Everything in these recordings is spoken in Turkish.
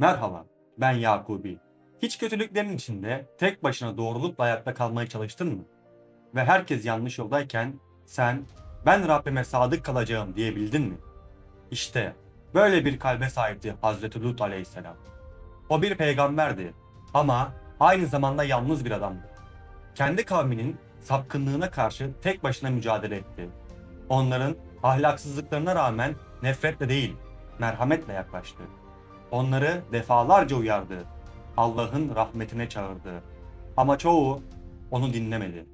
Merhaba, ben Yakubi. Hiç kötülüklerin içinde tek başına doğrulukla ayakta kalmaya çalıştın mı? Ve herkes yanlış yoldayken sen ben Rabbime sadık kalacağım diyebildin mi? İşte böyle bir kalbe sahipti Hazreti Lut aleyhisselam. O bir peygamberdi ama aynı zamanda yalnız bir adamdı. Kendi kavminin sapkınlığına karşı tek başına mücadele etti. Onların ahlaksızlıklarına rağmen nefretle değil, merhametle yaklaştı. Onları defalarca uyardı. Allah'ın rahmetine çağırdı. Ama çoğu onu dinlemedi.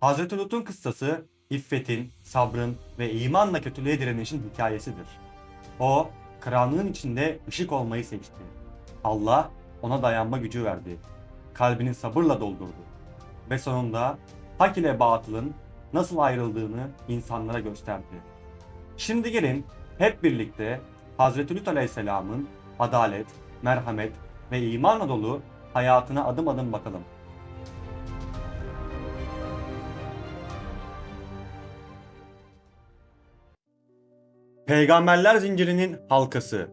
Hazreti Lut'un kıssası iffetin, sabrın ve imanla kötülüğe direnişin hikayesidir. O, karanlığın içinde ışık olmayı seçti. Allah ona dayanma gücü verdi. Kalbini sabırla doldurdu. Ve sonunda hak ile batılın nasıl ayrıldığını insanlara gösterdi. Şimdi gelin hep birlikte Hazreti Lut Aleyhisselam'ın adalet, merhamet ve imanla dolu hayatına adım adım bakalım. Peygamberler zincirinin halkası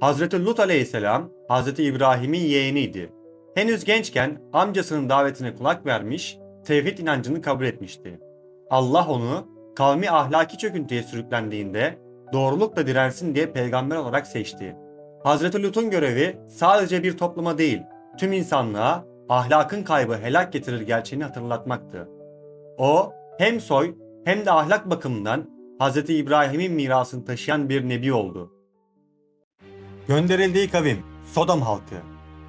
Hazreti Lut Aleyhisselam, Hazreti İbrahim'in yeğeniydi. Henüz gençken amcasının davetine kulak vermiş, tevhid inancını kabul etmişti. Allah onu kavmi ahlaki çöküntüye sürüklendiğinde doğrulukla dirensin diye peygamber olarak seçti. Hazreti Lut'un görevi sadece bir topluma değil, tüm insanlığa ahlakın kaybı helak getirir gerçeğini hatırlatmaktı. O hem soy hem de ahlak bakımından Hz. İbrahim'in mirasını taşıyan bir nebi oldu. Gönderildiği kavim Sodom halkı.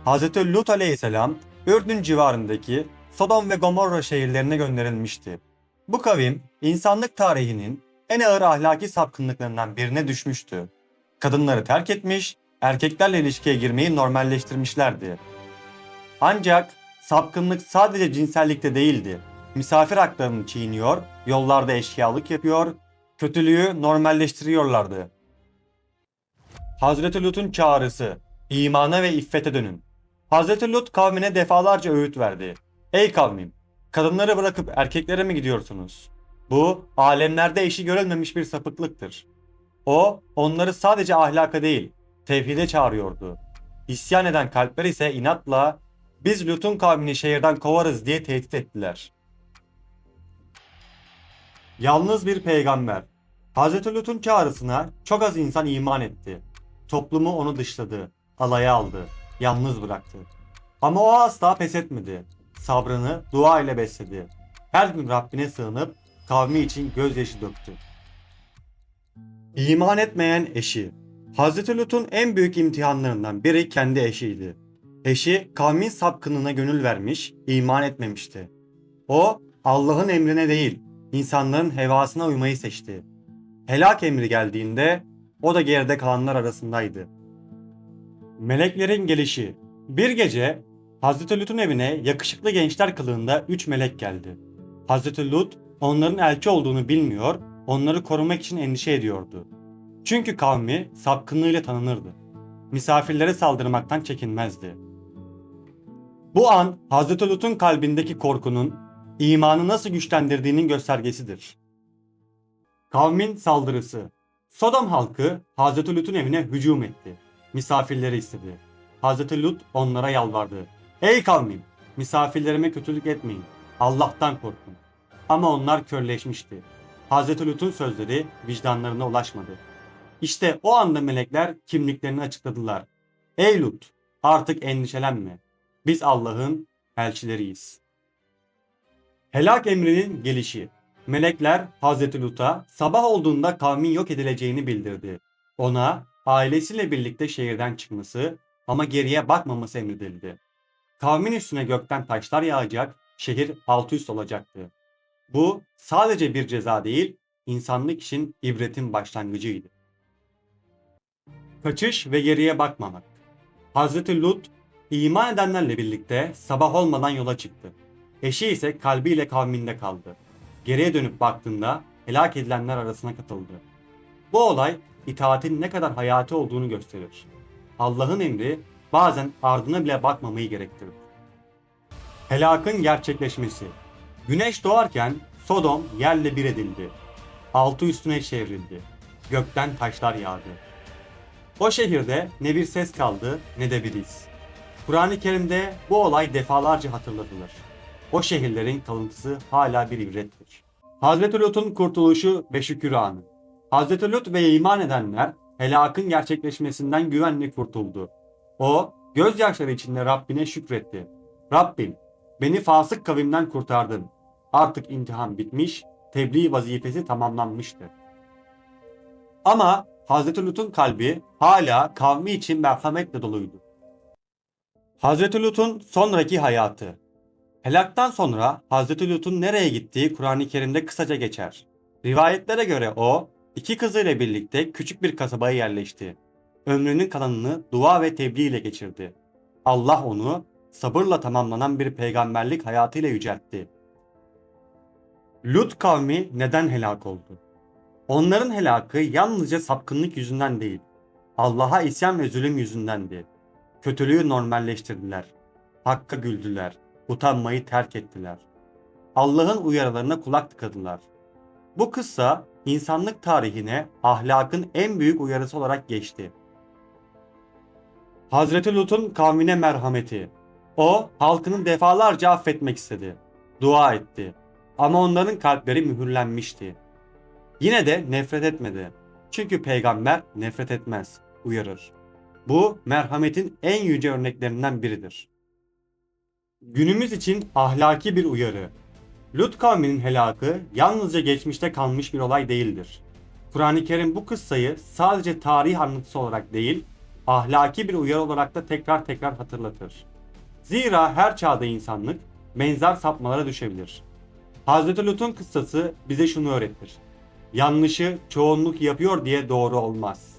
Hz. Lut aleyhisselam Ürdün civarındaki Sodom ve Gomorra şehirlerine gönderilmişti. Bu kavim insanlık tarihinin en ağır ahlaki sapkınlıklarından birine düşmüştü. Kadınları terk etmiş, erkeklerle ilişkiye girmeyi normalleştirmişlerdi. Ancak sapkınlık sadece cinsellikte değildi. Misafir haklarını çiğniyor, yollarda eşkıyalık yapıyor, kötülüğü normalleştiriyorlardı. Hazreti Lut'un çağrısı, imana ve iffete dönün. Hazreti Lut kavmine defalarca öğüt verdi. Ey kavmim, kadınları bırakıp erkeklere mi gidiyorsunuz? Bu alemlerde eşi görülmemiş bir sapıklıktır. O onları sadece ahlaka değil, tevhide çağırıyordu. İsyan eden kalpler ise inatla biz Lut'un kavmini şehirden kovarız diye tehdit ettiler. Yalnız bir peygamber. Hz. Lut'un çağrısına çok az insan iman etti. Toplumu onu dışladı, alaya aldı, yalnız bıraktı. Ama o asla pes etmedi. Sabrını dua ile besledi. Her gün Rabbine sığınıp kavmi için gözyaşı döktü. İman etmeyen eşi. Hz. Lut'un en büyük imtihanlarından biri kendi eşiydi. Eşi kavmin sapkınlığına gönül vermiş, iman etmemişti. O Allah'ın emrine değil, insanların hevasına uymayı seçti. Helak emri geldiğinde o da geride kalanlar arasındaydı. Meleklerin gelişi. Bir gece Hazreti Lut'un evine yakışıklı gençler kılığında üç melek geldi. Hazreti Lut onların elçi olduğunu bilmiyor, onları korumak için endişe ediyordu. Çünkü kavmi sapkınlığıyla tanınırdı. Misafirlere saldırmaktan çekinmezdi. Bu an Hazreti Lut'un kalbindeki korkunun imanı nasıl güçlendirdiğinin göstergesidir. Kavmin saldırısı. Sodom halkı Hazreti Lut'un evine hücum etti. Misafirleri istedi. Hazreti Lut onlara yalvardı. Ey kavmim! Misafirlerime kötülük etmeyin. Allah'tan korkun. Ama onlar körleşmişti. Hazreti Lut'un sözleri vicdanlarına ulaşmadı. İşte o anda melekler kimliklerini açıkladılar. Ey Lut! Artık endişelenme. Biz Allah'ın elçileriyiz. Helak emrinin gelişi. Melekler Hazreti Lut'a sabah olduğunda kavmin yok edileceğini bildirdi. Ona ailesiyle birlikte şehirden çıkması ama geriye bakmaması emredildi. Kavmin üstüne gökten taşlar yağacak, şehir alt üst olacaktı. Bu sadece bir ceza değil, insanlık için ibretin başlangıcıydı. Kaçış ve geriye bakmamak. Hazreti Lut iman edenlerle birlikte sabah olmadan yola çıktı. Eşi ise kalbiyle kavminde kaldı. Geriye dönüp baktığında helak edilenler arasına katıldı. Bu olay itaatin ne kadar hayati olduğunu gösterir. Allah'ın emri bazen ardına bile bakmamayı gerektirir. Helakın gerçekleşmesi. Güneş doğarken Sodom yerle bir edildi. Altı üstüne çevrildi. Gökten taşlar yağdı. O şehirde ne bir ses kaldı ne de bir iz. Kur'an-ı Kerim'de bu olay defalarca hatırlatılır. O şehirlerin kalıntısı hala bir ibrettir. Hazreti Lut'un kurtuluşu ve şükür anı. Hazreti Lut ve iman edenler helakın gerçekleşmesinden güvenle kurtuldu. O gözyaşları içinde Rabbine şükretti. Rabbim beni fasık kavimden kurtardın. Artık imtihan bitmiş, tebliğ vazifesi tamamlanmıştı. Ama Hazreti Lut'un kalbi hala kavmi için merhametle doluydu. Hazreti Lut'un sonraki hayatı Helaktan sonra Hazreti Lut'un nereye gittiği Kur'an-ı Kerim'de kısaca geçer. Rivayetlere göre o, iki kızıyla birlikte küçük bir kasabaya yerleşti. Ömrünün kalanını dua ve tebliğ ile geçirdi. Allah onu sabırla tamamlanan bir peygamberlik hayatıyla yüceltti. Lut kavmi neden helak oldu? Onların helakı yalnızca sapkınlık yüzünden değil, Allah'a isyan ve zulüm yüzündendi. Kötülüğü normalleştirdiler. Hakka güldüler. Utanmayı terk ettiler. Allah'ın uyarılarına kulak tıkadılar. Bu kıssa insanlık tarihine ahlakın en büyük uyarısı olarak geçti. Hazreti Lut'un kavmine merhameti. O halkını defalarca affetmek istedi. Dua etti. Ama onların kalpleri mühürlenmişti. Yine de nefret etmedi. Çünkü peygamber nefret etmez, uyarır. Bu merhametin en yüce örneklerinden biridir. Günümüz için ahlaki bir uyarı. Lut kavminin helakı yalnızca geçmişte kalmış bir olay değildir. Kur'an-ı Kerim bu kıssayı sadece tarih anlatısı olarak değil, ahlaki bir uyarı olarak da tekrar tekrar hatırlatır. Zira her çağda insanlık benzer sapmalara düşebilir. Hazreti Lut'un kıssası bize şunu öğretir. Yanlışı çoğunluk yapıyor diye doğru olmaz.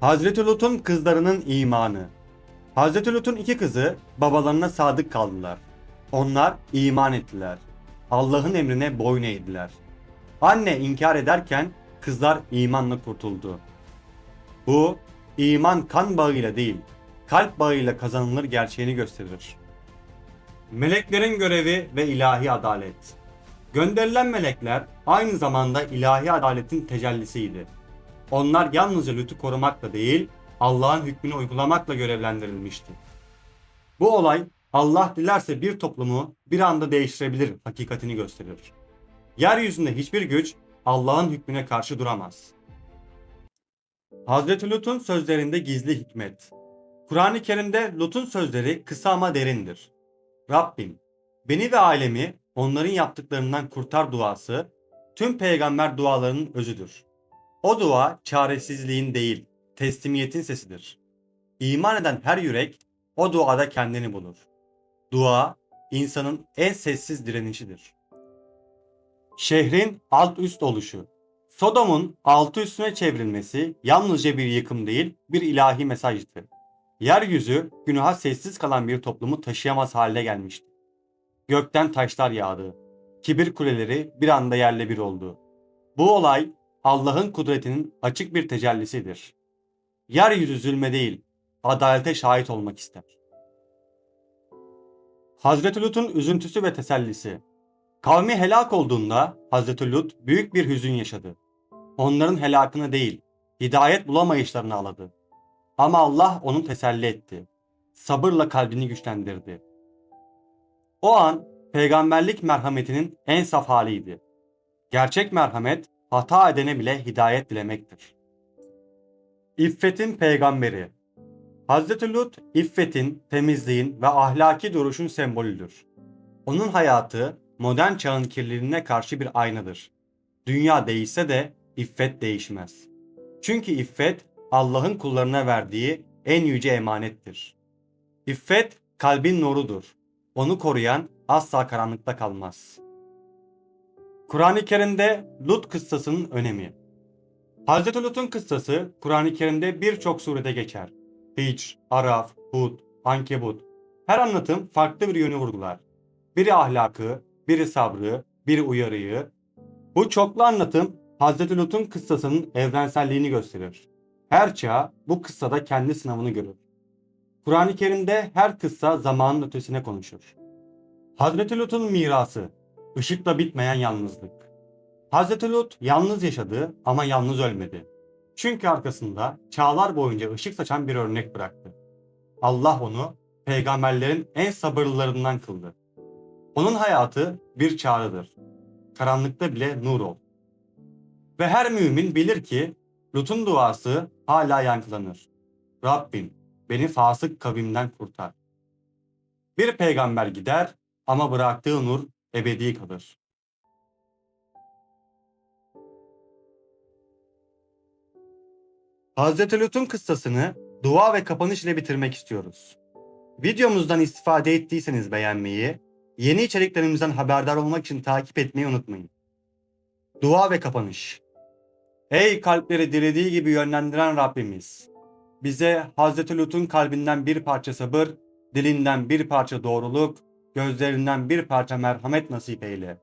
Hazreti Lut'un kızlarının imanı. Hazreti Lut'un iki kızı babalarına sadık kaldılar. Onlar iman ettiler. Allah'ın emrine boyun eğdiler. Anne inkar ederken kızlar imanla kurtuldu. Bu iman kan bağıyla değil, kalp bağıyla kazanılır gerçeğini gösterir. Meleklerin görevi ve ilahi adalet. Gönderilen melekler aynı zamanda ilahi adaletin tecellisiydi. Onlar yalnızca Lut'u korumakla değil, Allah'ın hükmünü uygulamakla görevlendirilmişti. Bu olay Allah dilerse bir toplumu bir anda değiştirebilir hakikatini gösterir. Yeryüzünde hiçbir güç Allah'ın hükmüne karşı duramaz. Hazreti Lut'un sözlerinde gizli hikmet. Kur'an-ı Kerim'de Lut'un sözleri kısa ama derindir. Rabbim, beni ve ailemi onların yaptıklarından kurtar duası, tüm peygamber dualarının özüdür. O dua çaresizliğin değil, teslimiyetin sesidir. İman eden her yürek o duada kendini bulur. Dua, insanın en sessiz direnişidir. Şehrin alt üst oluşu. Sodom'un altı üstüne çevrilmesi yalnızca bir yıkım değil, bir ilahi mesajdı. Yeryüzü günaha sessiz kalan bir toplumu taşıyamaz hale gelmişti. Gökten taşlar yağdı. Kibir kuleleri bir anda yerle bir oldu. Bu olay Allah'ın kudretinin açık bir tecellisidir. Yeryüzü zulme değil, adalete şahit olmak ister. Hazreti Lut'un üzüntüsü ve tesellisi. Kavmi helak olduğunda Hazreti Lut büyük bir hüzün yaşadı. Onların helakını değil, hidayet bulamayışlarını ağladı. Ama Allah onu teselli etti. Sabırla kalbini güçlendirdi. O an peygamberlik merhametinin en saf haliydi. Gerçek merhamet hata edene bile hidayet dilemektir. İffetin peygamberi Hazreti Lut, iffetin, temizliğin ve ahlaki duruşun sembolüdür. Onun hayatı modern çağın kirliliğine karşı bir aynadır. Dünya değişse de iffet değişmez. Çünkü iffet Allah'ın kullarına verdiği en yüce emanettir. İffet kalbin nurudur. Onu koruyan asla karanlıkta kalmaz. Kur'an-ı Kerim'de Lut kıssasının önemi. Hz. Lut'un kıssası Kur'an-ı Kerim'de birçok surede geçer. Hicr, Araf, Hud, Ankebut. Her anlatım farklı bir yönü vurgular. Biri ahlakı, biri sabrı, biri uyarıyı. Bu çoklu anlatım Hz. Lut'un kıssasının evrenselliğini gösterir. Her çağ bu kıssada kendi sınavını görür. Kur'an-ı Kerim'de her kıssa zamanın ötesine konuşur. Hazreti Lut'un mirası, ışıkla bitmeyen yalnızlık. Hazreti Lut yalnız yaşadı ama yalnız ölmedi. Çünkü arkasında çağlar boyunca ışık saçan bir örnek bıraktı. Allah onu peygamberlerin en sabırlılarından kıldı. Onun hayatı bir çağrıdır. Karanlıkta bile nur ol. Ve her mümin bilir ki Lut'un duası hala yankılanır. Rabbim beni fasık kavimden kurtar. Bir peygamber gider ama bıraktığı nur ebedi kalır. Hazreti Lut'un kıssasını dua ve kapanış ile bitirmek istiyoruz. Videomuzdan istifade ettiyseniz beğenmeyi, yeni içeriklerimizden haberdar olmak için takip etmeyi unutmayın. Dua ve kapanış. Ey kalpleri dilediği gibi yönlendiren Rabbimiz! Bize Hazreti Lut'un kalbinden bir parça sabır, dilinden bir parça doğruluk, gözlerinden bir parça merhamet nasip eyle.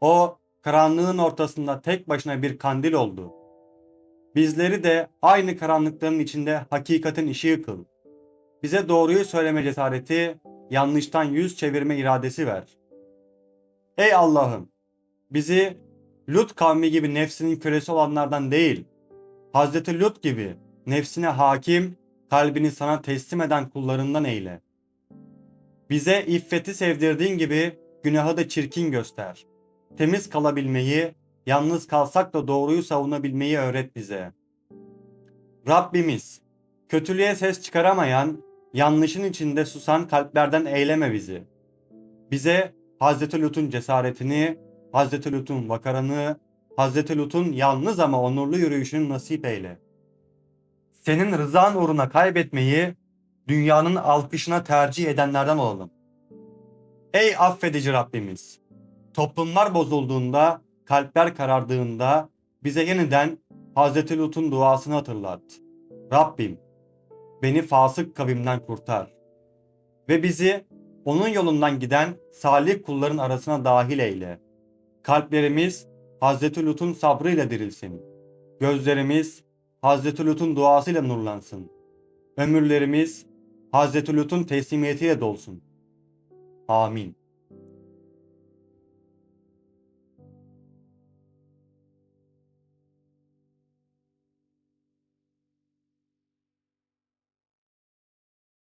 O, karanlığın ortasında tek başına bir kandil oldu. Bizleri de aynı karanlıkların içinde hakikatin ışığı kıl. Bize doğruyu söyleme cesareti, yanlıştan yüz çevirme iradesi ver. Ey Allah'ım! Bizi Lut kavmi gibi nefsinin kölesi olanlardan değil, Hazreti Lut gibi nefsine hakim, kalbini sana teslim eden kullarından eyle. Bize iffeti sevdirdiğin gibi günahı da çirkin göster. Temiz kalabilmeyi, yalnız kalsak da doğruyu savunabilmeyi öğret bize. Rabbimiz, kötülüğe ses çıkaramayan, yanlışın içinde susan kalplerden eyleme bizi. Bize Hazreti Lut'un cesaretini, Hazreti Lut'un vakaranı, Hazreti Lut'un yalnız ama onurlu yürüyüşünü nasip eyle. Senin rızan uğruna kaybetmeyi dünyanın alkışına tercih edenlerden olalım. Ey affedici Rabbimiz! Toplumlar bozulduğunda, kalpler karardığında bize yeniden Hazreti Lut'un duasını hatırlat. Rabbim, beni fasık kavimden kurtar. Ve bizi onun yolundan giden salih kulların arasına dahil eyle. Kalplerimiz Hazreti Lut'un sabrıyla dirilsin. Gözlerimiz Hazreti Lut'un duasıyla nurlansın. Ömürlerimiz Hazreti Lut'un teslimiyetiyle dolsun. Amin.